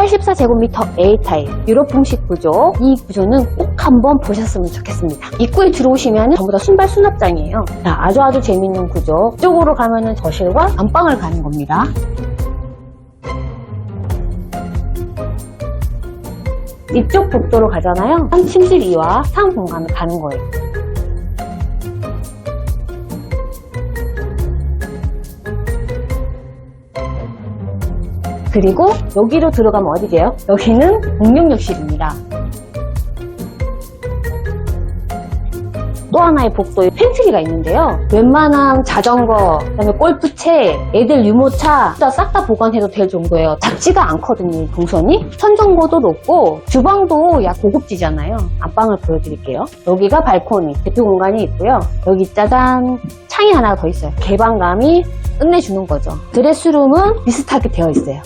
84제곱미터 A타입 유럽풍식 구조. 이 구조는 꼭 한번 보셨으면 좋겠습니다. 입구에 들어오시면 전부 다 신발 수납장이에요. 자, 아주 아주 재밌는 구조. 이쪽으로 가면 은 거실과 안방을 가는 겁니다. 이쪽 복도로 가잖아요. 한 침실 2와 사용 공간을 가는 거예요 그리고 여기로 들어가면 어디게요? 여기는 공용욕실입니다. 또 하나의 복도에 팬트리가 있는데요. 웬만한 자전거, 그다음에 골프채, 애들 유모차 싹 다 보관해도 될 정도예요. 작지가 않거든요, 이 동선이. 선정고도 높고 주방도 약 고급지잖아요. 안방을 보여드릴게요. 여기가 발코니, 대표 공간이 있고요. 여기 짜잔 창이 하나 더 있어요. 개방감이 끝내주는 거죠. 드레스룸은 비슷하게 되어 있어요.